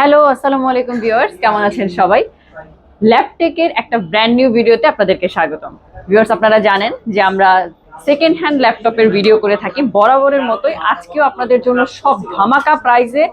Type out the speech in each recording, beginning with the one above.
Hello আসসালামু আলাইকুম viewers কেমন আছেন সবাই? ল্যাপটেকের একটা ব্র্যান্ড নিউ ভিডিওতে আপনাদেরকে স্বাগতম। ভিউয়ার্স আপনারা জানেন যে আমরা সেকেন্ড হ্যান্ড ল্যাপটপের ভিডিও করে থাকি, বরাবরের মতোই আজকেও আপনাদের জন্য সব ধামাকা প্রাইজে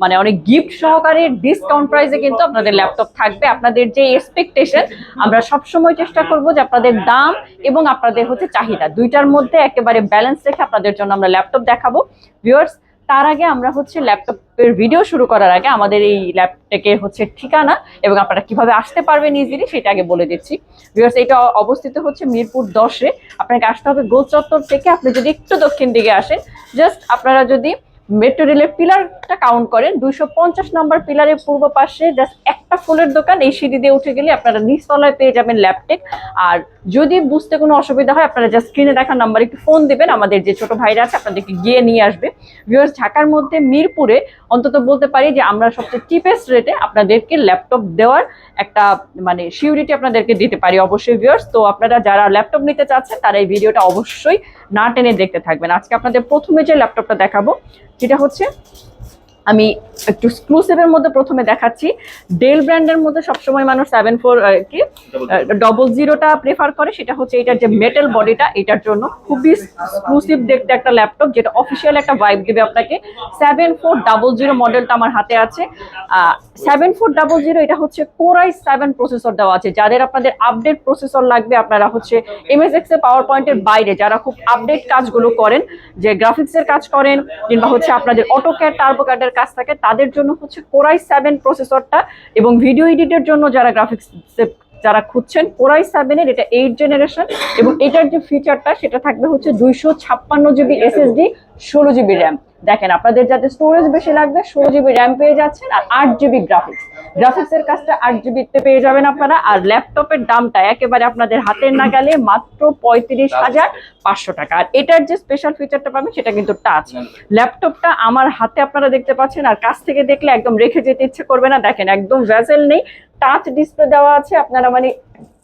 মানে অনেক গিফট সহকারে ডিসকাউন্ট প্রাইজে কিন্তু আপনাদের ল্যাপটপ থাকবে। আপনাদের যে এক্সপেকটেশন আমরা সবসময় চেষ্টা করব যে আপনাদের দাম এবং আপনাদের হচ্ছে চাহিদা, দুইটার মধ্যে একেবারে ব্যালেন্স রেখে আপনাদের জন্য আমরা ল্যাপটপ দেখাবো। ভিউয়ার্স তার আগে আমরা হচ্ছে ল্যাপটপের ভিডিও শুরু করার আগে আমাদের এই ল্যাপটপের হচ্ছে ঠিকানা এবং আপনারা কীভাবে আসতে পারবেন ইজিলি সেটা আগে বলে দিচ্ছি। বিকজ এটা অবস্থিত হচ্ছে মিরপুর দশে। আপনাকে আসতে হবে গোল চত্বর থেকে। আপনি যদি একটু দক্ষিণ দিকে আসেন জাস্ট আপনারা যদি মেট্রো রেলের পিলারটা কাউন্ট করেন, দুইশো পঞ্চাশ নম্বর পিলারের পূর্ব পাশে জাস্ট একটা ফুলের দোকান, এই সিঁড়ি দিয়ে উঠে গেলে আপনারা নিচতলায় পেয়ে যাবেন ল্যাপটেক। আর যদি বুঝতে কোনো অসুবিধা হয়, আপনারা জাস্ট স্ক্রিনে দেখা নাম্বার একটু ফোন দেবেন। আমাদের যে ছোট ভাইরা আছে, আপনাদেরকে গিয়ে নিয়ে আসবে। ভিউয়ার্স ঢাকার মধ্যে মিরপুরে অন্তত বলতে পারি যে, আমরা সবচেয়ে চিপেস্ট রেটে আপনাদেরকে ল্যাপটপ দেওয়ার একটা মানে সিউরিটি আপনাদেরকে দিতে পারি অবশ্যই ভিউয়ার্স তো আপনারা যারা ল্যাপটপ নিতে চাচ্ছেন, তারা এই ভিডিওটা অবশ্যই না টেনে দেখতে থাকবেন। আজকে আপনাদের প্রথমে যে ল্যাপটপটা দেখাবো, যেটা হচ্ছে আমি একটু এক্সক্লুসিভের মধ্যে প্রথমে দেখাচ্ছি। ডেল ব্র্যান্ডের মধ্যে সবসময় মানুষ সেভেন ফোর কি? ডবল জিরোটা প্রেফার করে সেটা হচ্ছে এটার যে মেটাল বডিটা এটার জন্য খুবই এক্সক্লুসিভ দেখতে একটা ল্যাপটপ যেটা অফিসিয়াল একটা ভাইব দেবে আপনাকে। সেভেন ফোর ডাবল জিরো মডেলটা আমার হাতে আছে। সেভেন ফোর ডাবল জিরো এটা হচ্ছে কোরাই সেভেন প্রসেসর দেওয়া আছে। যাদের আপনাদের আপডেট প্রসেসর লাগবে আপনারা হচ্ছে এমএসএক্স এর পাওয়ার পয়েন্টের বাইরে যারা খুব আপডেট কাজগুলো করেন যে গ্রাফিক্সের কাজ করেন কিংবা হচ্ছে আপনাদের অটো ক্যাড টার্বো ক্যাডের কাজ থাকে, তাদের জন্য হচ্ছে কোরাই সেভেন প্রসেসরটা এবং ভিডিও এডিটের জন্য যারা গ্রাফিক্স যারা খুঁজছেন কোরাই সেভেনের এটা এইট জেনারেশন এবং এটার যে ফিচারটা সেটা থাকবে হচ্ছে দুইশো ছাপ্পান্ন জিবি এসএসডি ষোলো জিবি র্যাম দেখেন আপনাদের যাতে স্টোরেজ বেশি লাগবে ষোলো জিবি র্যাম পেয়ে যাচ্ছেন আর আট জিবি গ্রাফিক্স গ্রাফিক্সের কাজটা আট জিবিতে পেয়ে যাবেন আপনারা আর ল্যাপটপের দামটা একেবারে আপনাদের হাতের নাগালে মাত্র পঁয়ত্রিশ হাজার পাঁচশো টাকা। আর এটার যে স্পেশাল ফিচারটা পাবেন সেটা কিন্তু টাচ ল্যাপটপটা আমার হাতে আপনারা দেখতে পাচ্ছেন আর কাছ থেকে দেখলে একদম রেখে যেতে ইচ্ছে করবে না। দেখেন একদম ভ্যাসেল নেই। টাচ ডিসপ্লে দেওয়া আছে আপনারা মানে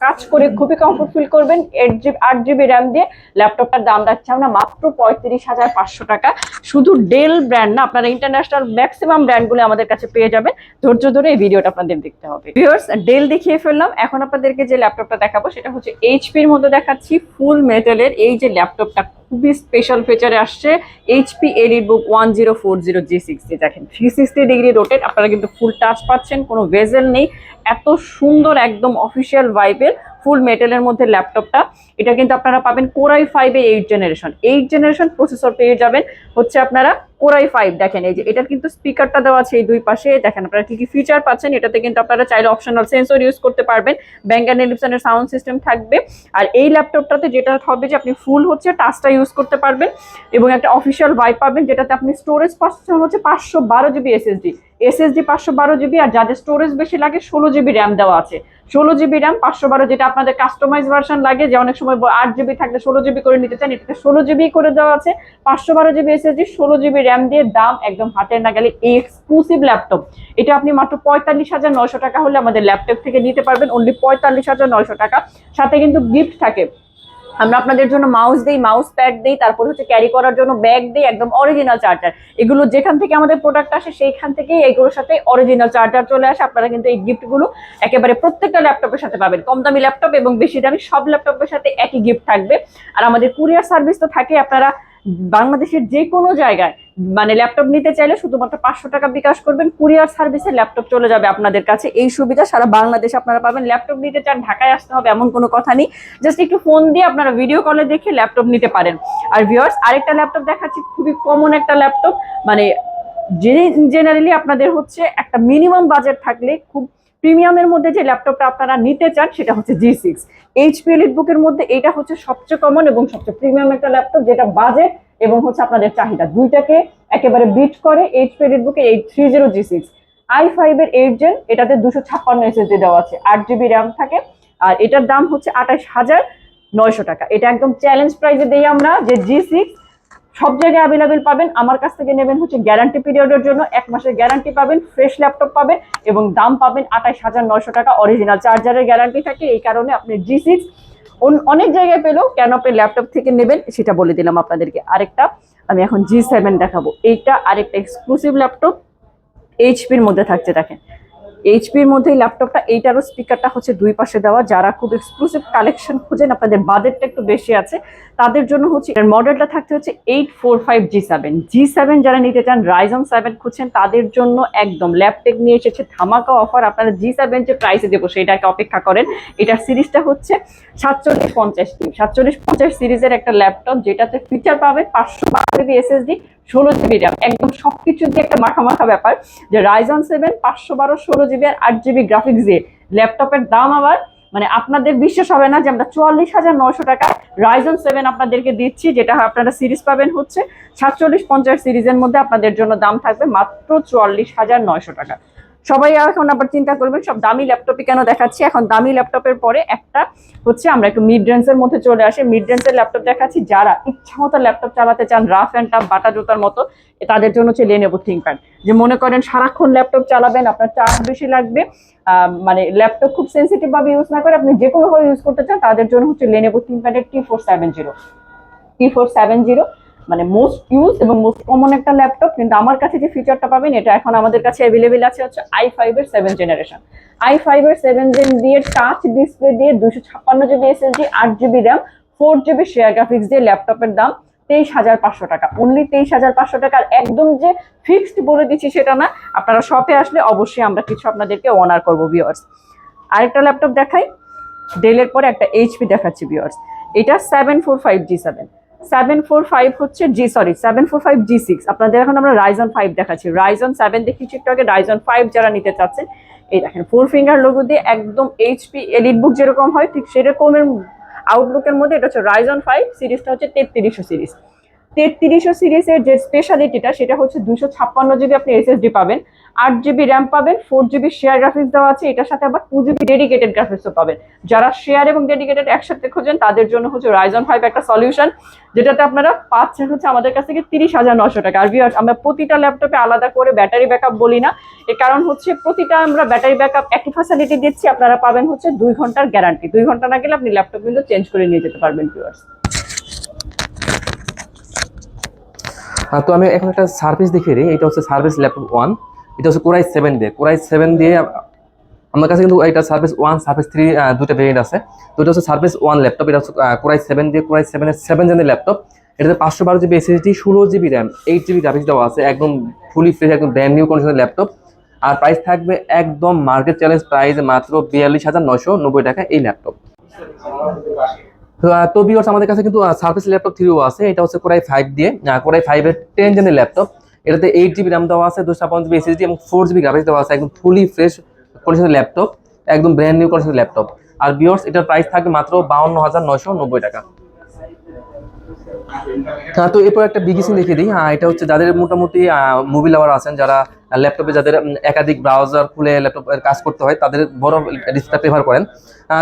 কাজ করে খুবই কমফোর্ট ফিল করবেন এইট জিবি আট জিবি র্যাম দিয়ে ল্যাপটপটার দাম রাখছি আমরা মাত্র পঁয়ত্রিশ হাজার পাঁচশো টাকা। শুধু ডেল ব্র্যান্ড না, আপনারা ইন্টারন্যাশনাল ম্যাক্সিমাম ব্র্যান্ডগুলো আমাদের কাছে পেয়ে যাবেন। ধৈর্য ধরে এই ভিডিওটা আপনাদের দেখতে হবে। ভিউয়ার্স ডেল দেখিয়ে ফেললাম। এখন আপনাদেরকে যে ল্যাপটপটা দেখাবো, সেটা হচ্ছে এইচপির মধ্যে দেখাচ্ছি ফুল মেটালের এই যে ল্যাপটপটা খুবই স্পেশাল ফিচারে আসছে HP EliteBook one zero four zero G sixty দেখেন থ্রি সিক্সটি ডিগ্রি রোটেট আপনারা কিন্তু ফুল টাচ পাচ্ছেন, কোনো ভেজেল নেই। এত সুন্দর একদম অফিসিয়াল ভাইবের ফুল মেটেলের মধ্যে ল্যাপটপটা এটা কিন্তু আপনারা পাবেন কোরাই ফাইভে eight generation eight generation processor পেয়ে যাবেন হচ্ছে আপনারা কোরাই ফাইভ দেখেন এই যে এটার কিন্তু স্পিকারটা দেওয়া আছে এই দুই পাশে। দেখেন আপনারা কি কি ফিচার পাচ্ছেন, এটাতে কিন্তু আপনারা চাইলে অপশনাল সেন্সর ইউজ করতে পারবেন। ব্যাঙ্গান এলিপসনের সাউন্ড সিস্টেম থাকবে। আর এই ল্যাপটপটাতে যেটা হবে যে আপনি ফুল হচ্ছে টাচটা ইউজ করতে পারবেন এবং একটা অফিসিয়াল ভাইব পাবেন যেটাতে আপনি স্টোরেজ পাচ্ছেন হচ্ছে পাঁচশো বারো জিবি এসএসডি এসএসডি পাঁচশো বারো জিবি আর যাদের স্টোরেজ বেশি লাগে ষোলো জিবি র্যাম দেওয়া আছে। ষোলো জিবি র্যাম পাঁচশো বারো যেটা আপনাদের কাস্টমাইজ ভার্সন লাগে, যে অনেক সময় আট জিবি থাকলে ষোলো জিবি করে নিতে চান, এটাতে ষোলো জিবি করে দেওয়া আছে। পাঁচশো বারো জিবি এসএসডি ষোলো জিবি র্যাম দিয়ে দাম একদম হাতের না গেলে এক্সক্লুসিভ ল্যাপটপ এটা আপনি মাত্র পঁয়তাল্লিশ হাজার নয়শো টাকা হলে আমাদের ল্যাপটপ থেকে নিতে পারবেন অনলি পঁয়তাল্লিশ হাজার নয়শো টাকা। সাথে কিন্তু গিফট থাকে। আমরা আপনাদের জন্য মাউস দিই মাউস প্যাড দিই, তারপর হচ্ছে ক্যারি করার জন্য ব্যাগ দিই, একদম অরিজিনাল চার্জার এগুলো যেখান থেকে আমাদের প্রোডাক্ট আসে, সেইখান থেকেই এগুলোর সাথে অরিজিনাল চার্জার চলে আসে। আপনারা কিন্তু এই গিফটগুলো একেবারে প্রত্যেকটা ল্যাপটপের সাথে পাবেন। কম দামি ল্যাপটপ এবং বেশি দামি সব ল্যাপটপের সাথে একই গিফট থাকবে। আর আমাদের কুরিয়ার সার্ভিস তো থাকে আপনারা বাংলাদেশের যে কোনো জায়গায় মানে ল্যাপটপ নিতে চাইলে শুধুমাত্র পাঁচশো টাকা বিকাশ করবেন, কুরিয়ার সার্ভিসে ল্যাপটপ চলে যাবে আপনাদের কাছে। এই সুবিধা সারা বাংলাদেশ আপনারা পাবেন। ল্যাপটপ নিতে চান, ঢাকায় আসতে হবে, এমন কোনো কথা নেই। জাস্ট একটু ফোন দিয়ে আপনারা ভিডিও কলে দেখে ল্যাপটপ নিতে পারেন। আর ভিউয়ার্স আরেকটা ল্যাপটপ দেখাচ্ছি, খুবই কমন একটা ল্যাপটপ। মানে জেনারেলি আপনাদের হচ্ছে একটা মিনিমাম বাজেট থাকলে খুব প্রিমিয়ামের মধ্যে যে ল্যাপটপটা আপনারা নিতে চান সেটা হচ্ছে জি সিক্স এইচপি এলিট বুকের মধ্যে এটা হচ্ছে সবচেয়ে কমন এবং সবচেয়ে প্রিমিয়াম একটা ল্যাপটপ, যেটা বাজেট এবং হচ্ছে আপনাদের চাহিদা। দুইটাকে একেবারে বিট করে এইচপি এলিট বুকে eight three zero G six i five এর এইট জেন এটাতে দুশো ছাপ্পান্ন এসএসডি দেওয়া আছে, আট জিবি র্যাম থাকে। আর এটার দাম হচ্ছে আঠাশ হাজার নয়শো টাকা। এটা একদম চ্যালেঞ্জ প্রাইজে দিই আমরা যে জি সিক্স সব জায়গায় অ্যাভেলেবেল পাবেন। আমার কাছ থেকে নেবেন হচ্ছে গ্যারান্টি পিরিয়ডের জন্য। এক মাসের গ্যারান্টি পাবেন ফ্রেশ ল্যাপটপ পাবেন এবং দাম পাবেন আঠাশ হাজার নয়শো টাকা অরিজিনাল চার্জারের গ্যারান্টি থাকে। এই কারণে আপনি জি সিক্স অনেক জায়গায় পেলেও কেন আপনি ল্যাপটপ থেকে নেবেন, সেটা বলে দিলাম আপনাদেরকে। আরেকটা, আমি এখন জি সেভেন দেখাবো। এইটা আরেকটা এক্সক্লুসিভ ল্যাপটপ এইচপির মধ্যে থাকছে, দেখেন। এইচপির মধ্যে এই ল্যাপটপটা এইটারও স্পিকারটা হচ্ছে দুই পাশে দেওয়া। যারা খুব এক্সক্লুসিভ কালেকশন খুঁজেন, আপনাদের বাজেটটা একটু বেশি আছে, তাদের জন্য হচ্ছে, এর মডেলটা থাকতে হচ্ছে eight four five G seven G seven যারা নিতে চান রাইজন সেভেন খুঁজছেন, তাদের জন্য একদম ল্যাপটপ নিয়ে এসেছে, ধামাকা অফার আপনারা জি সেভেন যে প্রাইসে দেবো সেটাকে অপেক্ষা করেন। এটার সিরিজটা হচ্ছে সাতচল্লিশ পঞ্চাশ সাতচল্লিশ পঞ্চাশ সিরিজের একটা ল্যাপটপ যেটাতে ফিচার পাবে পাঁচশো জিবি এসএসডি ষোলো জিবি র্যাম একদম সবকিছু দিয়ে একটা মাখা মাখা ব্যাপার যে রাইজন সেভেন পাঁচশো বারো, ষোলো জিবি আর আট জিবি গ্রাফিক্স দিয়ে। ল্যাপটপের দাম আবার মানে আপনাদের বিশ্বাস হবে না যে আমরা চুয়াল্লিশ হাজার নশো টাকা রাইজন সেভেন আপনাদেরকে দিচ্ছি, যেটা আপনারা সিরিজ পাবেন হচ্ছে সাতচল্লিশ পঞ্চাশ সিরিজের মধ্যে আপনাদের জন্য দাম থাকবে মাত্র চুয়াল্লিশ হাজার নয়শো টাকা। সবাই এখন আবার চিন্তা করবেন, সব দামি ল্যাপটপই কেন দেখাচ্ছি? এখন দামি ল্যাপটপের পরে একটা হচ্ছে আমরা একটু মিড রেঞ্জের মধ্যে চলে আসি। মিড রেঞ্জের ল্যাপটপ দেখাচ্ছি, যারা ইচ্ছা মতো ল্যাপটপ চালাতে চান রাফ অ্যান্ড টাফ বাটা জুতার মতো তাদের জন্য হচ্ছে লেনেবো থিঙ্কপ্যাড যে মনে করেন সারাক্ষণ ল্যাপটপ চালাবেন, আপনার চার্জ বেশি লাগবে মানে ল্যাপটপ খুব সেন্সিটিভ ভাবে ইউজ না করে আপনি যে কোনো ভাবে ইউজ করতে চান, তাদের জন্য হচ্ছে Lenovo থিঙ্কপ্যাডের T four seven zero T four seven zero মানে মোস্ট ইউজ এবং মোস্ট কমন একটা ল্যাপটপ কিন্তু আমার কাছে যে ফিচারটা পাবেন, এটা এখন আমাদের কাছে অ্যাভেলেবেল আছে হচ্ছে আই ফাইভ এর সেভেন জেনারেশন আই ফাইভ এর সেভেন জেন দিয়ে টাচ ডিসপ্লে দিয়ে দুশো ছাপ্পান্ন জিবি এসএসডি আট GB RAM four GB share graphics দিয়ে ল্যাপটপের দাম তেইশ হাজার পাঁচশো টাকা। অনলি তেইশ হাজার পাঁচশো টাকার একদম যে ফিক্সড বলে দিচ্ছি সেটা না, আপনারা শপে আসলে অবশ্যই আমরা কিছু আপনাদেরকে অনার করব ভিওয়ার্স আরেকটা ল্যাপটপ দেখাই। ডেলের পরে একটা এইচপি দেখাচ্ছি ভিওয়ার্স এটা seven four five G seven seven four five হচ্ছে G sorry seven four five G six আপনাদের এখন আমরা রাইজন ফাইভ দেখাচ্ছি। রাইজন সেভেন দেখিয়েছি একটু আগে রাইজন ফাইভ যারা নিতে চাচ্ছেন এই দেখেন ফোর ফিঙ্গার লোগো দিয়ে একদম এইচপি এলিট বুক যেরকম হয়, ঠিক সেরকমের আউটলুকের মধ্যে এটা হচ্ছে রাইজন ফাইভ সিরিজটা হচ্ছে তেত্রিশশো সিরিজ তেত্রিশশো সিরিজের যে স্পেশালিটিটা সেটা হচ্ছে দুশো ছাপ্পান্ন জিবি আপনি এসএসডি পাবেন আট জিবি র্যাম পাবেন ফোর জিবি শেয়ার গ্রাফিক্স দেওয়া আছে এটার সাথে আবার টু জিবি ডেডিকেটেড গ্রাফিক্সও পাবেন। যারা শেয়ার এবং ডেডিকেটেড একসাথে খোঁজেন তাদের জন্য হচ্ছে রাইজন ফাইভ একটা সলিউশন যেটাতে আপনারা পাচ্ছেন হচ্ছে আমাদের কাছ থেকে তিরিশ হাজার নশো টাকা। আর viewers, আমরা প্রতিটা ল্যাপটপে আলাদা করে ব্যাটারি ব্যাকআপ বলি না এর কারণ হচ্ছে প্রতিটা আমরা ব্যাটারি ব্যাকআপ একই ফ্যাসিলিটি দিচ্ছি আপনারা পাবেন হচ্ছে দুই ঘণ্টার গ্যারান্টি দুই ঘণ্টা না গেলে আপনি ল্যাপটপ কিন্তু চেঞ্জ করে নিয়ে যেতে পারবেন ভিউয়ার্স তো আমি এখন একটা সার্ভিস দেখিয়ে দিই। এটা হচ্ছে সার্ভিস ল্যাপটপ ওয়ান এটা হচ্ছে কোরাই সেভেন দিয়ে। কোরাই সেভেন দিয়ে আমার কাছে কিন্তু এটা সার্ভিস ওয়ান সার্ভিস থ্রি দুটো ভেরিয়েন্ট আছে। তো এটা হচ্ছে সার্ভিস ওয়ান ল্যাপটপ এটা হচ্ছে কোরাই সেভেন দিয়ে কোরাই সেভেনের সেভেন জেনের ল্যাপটপ এটাতে পাঁচশো বারো জিবি এসএসডি ষোলো GB RAM eight GB graphics দেওয়া আছে। একদম ফুলি ফ্রেশ একদম ব্র্যান্ড নিউ কন্ডিশনের ল্যাপটপ আর প্রাইস থাকবে একদম মার্কেট চ্যালেঞ্জ প্রাইস মাত্র বিয়াল্লিশ হাজার নশো নব্বই টাকা এই ল্যাপটপ তো বিওর্স আমাদের কাছে কিন্তু সার্ভিস ল্যাপটপ থ্রিও আছে। এটা হচ্ছে কোরাই ফাইভ দিয়ে কোরাই ফাইভের টেন জেনের ল্যাপটপ এটাতে এইট জিবি র্যাম দেওয়া আছে, দুশো ছাপ্পান্ন জিবি এসএসডি এবং ফোর জিবি গ্রাফিক্স দেওয়া আছে। একদম ফুলি ফ্রেশ কন্ডিশনের ল্যাপটপ একদম ব্র্যান্ড নিউ কন্ডিশনের ল্যাপটপ আর বিয়ার্স এটার প্রাইস থাকে মাত্র বাউন্ন হাজার নয়শো নব্বই টাকা। তো এরপর একটা বিগিসিং দেখিয়ে দিই। হ্যাঁ এটা হচ্ছে যাদের মোটামুটি মুভি লাভার আছেন, যারা ল্যাপটপে যাদের একাধিক ব্রাউজার খুলে ল্যাপটপের কাজ করতে হয়, তাদের বড় ডিসপ্লে প্রেফার করেন।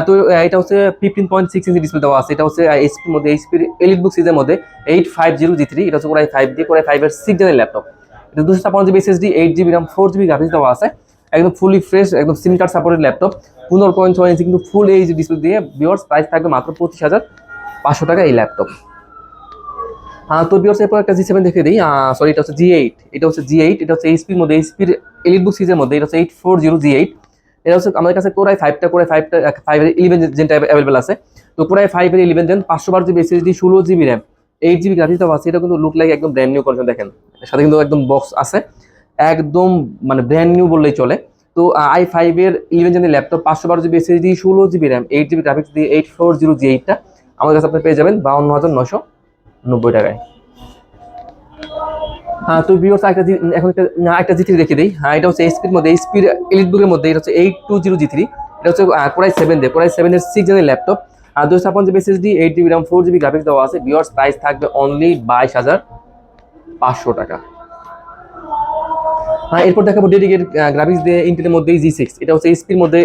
তো এটা হচ্ছে fifteen point six inch display দেওয়া আছে। এটা হচ্ছে এইচপির মধ্যে এইচপির এলিট বুক সিজের মধ্যে eight five zero G three এটা হচ্ছে কোরাই ফাইভ দিয়ে কোরাই ফাইভের সিক্স জেনের ল্যাপটপ এটা দুশো ছাপ্পান্ন GB SSD eight GB RAM four GB graphics দেওয়া আছে। একদম ফুলি ফ্রেশ একদম সিম কার্ড সাপোর্টেড ল্যাপটপ পনেরো পয়েন্ট ছয় ইঞ্চি কিন্তু ফুল এইচ ডিসপ্লে দিয়ে বিওর্স প্রাইস থাকবে মাত্র পঁচিশ হাজার পাঁচশো টাকা এই ল্যাপটপ তো বিয়ার্স এরপর একটা জি সেভেন দেখে দিই। সরি এটা হচ্ছে জি এইট এটা হচ্ছে জি এইট এটা হচ্ছে এইচপির মধ্যে এইচপির এলিট বুক সিজের মধ্যে, এটা হচ্ছে eight four zero G eight এটা হচ্ছে আমাদের কাছে কোরাই ফাইভটা কোরাই ফাইভটা ফাইভের ইলেভেন জেনটা অ্যাভেলেবেল আছে। তো কোরাই ফাইভের ইলেভেন জেন পাঁচশো বারো জিবি এসএসডি ষোলো GB RAM eight GB graphics আছে। এটা কিন্তু লুক লাইক একদম ব্র্যান্ড নিউ কন্ডিশন দেখেন। সাথে কিন্তু একদম বক্স আছে। একদম মানে ব্র্যান্ড নিউ বললেই চলে। তো আই ফাইভের ইলেভেন জেনের ল্যাপটপ পাঁচশো বারো জিবি এসএসডি ষোলো GB RAM eight GB graphics দিয়ে এইট ফোর জিরো জি এইটটা আমাদের কাছে আপনি পেয়ে যাবেন বাউন্ন হাজার নশো নব্বই টাকায়। হ্যাঁ তো ভিউর্স একটা এখন একটা একটা জি থ্রি দেখে দিই। হ্যাঁ এটা হচ্ছে এইচপির মধ্যে এইচপির এলিট বুকের মধ্যে, এটা হচ্ছে eight two zero G three এটা হচ্ছে কোরাই সেভেন দে কোরাই সেভেনের সিক্স জেনের ল্যাপটপ আর দুশো ছাপ্পান্ন GB SSD eight GB RAM four GB graphics দেওয়া আছে। ভিউর্স প্রাইস থাকবে অনলি বাইশ হাজার পাঁচশো টাকা। হ্যাঁ এরপর দেখাবো ডেডিকেট গ্রাফিক্স দিয়ে ইন্টেলের মধ্যে জি সিক্স এটা হচ্ছে এসপির মধ্যে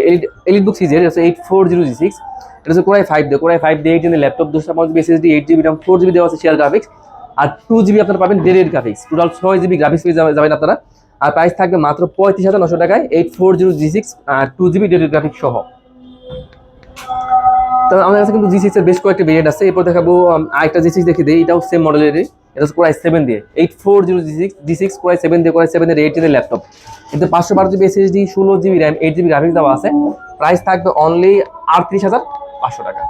এলিট বুক সিজের হচ্ছে eight four zero G six এটা হচ্ছে কোরাই ফাইভ দিয়ে। কোরাই ফাইভ দিয়ে এইট জেনের ল্যাপটপ দুশো পাঁচ GB SSD eight GB four GB দেওয়া আছে শেয়ার গ্রাফিক্স আর টু জিবি আপনারা পাবেন ডেডিকেট গ্রাফিক্স টোটাল ছয় জিবি গ্রাফিক্স পেয়ে যাবে- যাবেন আপনারা। আর প্রাইস থাকবে মাত্র পঁয়ত্রিশ হাজার নশো টাকায় eight four zero G six আর টু জিবি ডেডিকেট গ্রাফিক্স সহ। তো আমাদের কাছে কিন্তু জি সিক্সের বেশ কয়েকটি ভেরিয়েন্ট আছে। এরপর দেখাবো আরেকটা জি সিক্স দেখে দিই। এটাও সেম মডেলেরই এটা হচ্ছে সেভেন দিয়ে। Eight four zero G six G six core i seven দিয়ে কোরাই সেভেন এর এইট জিবি ল্যাপটপ এতে পাঁচশো বারো জিবি এসএসডি ষোলো GB RAM eight GB graphics দেওয়া আছে। প্রাইস থাকবে অনলি আটত্রিশ হাজার পাঁচশো টাকা।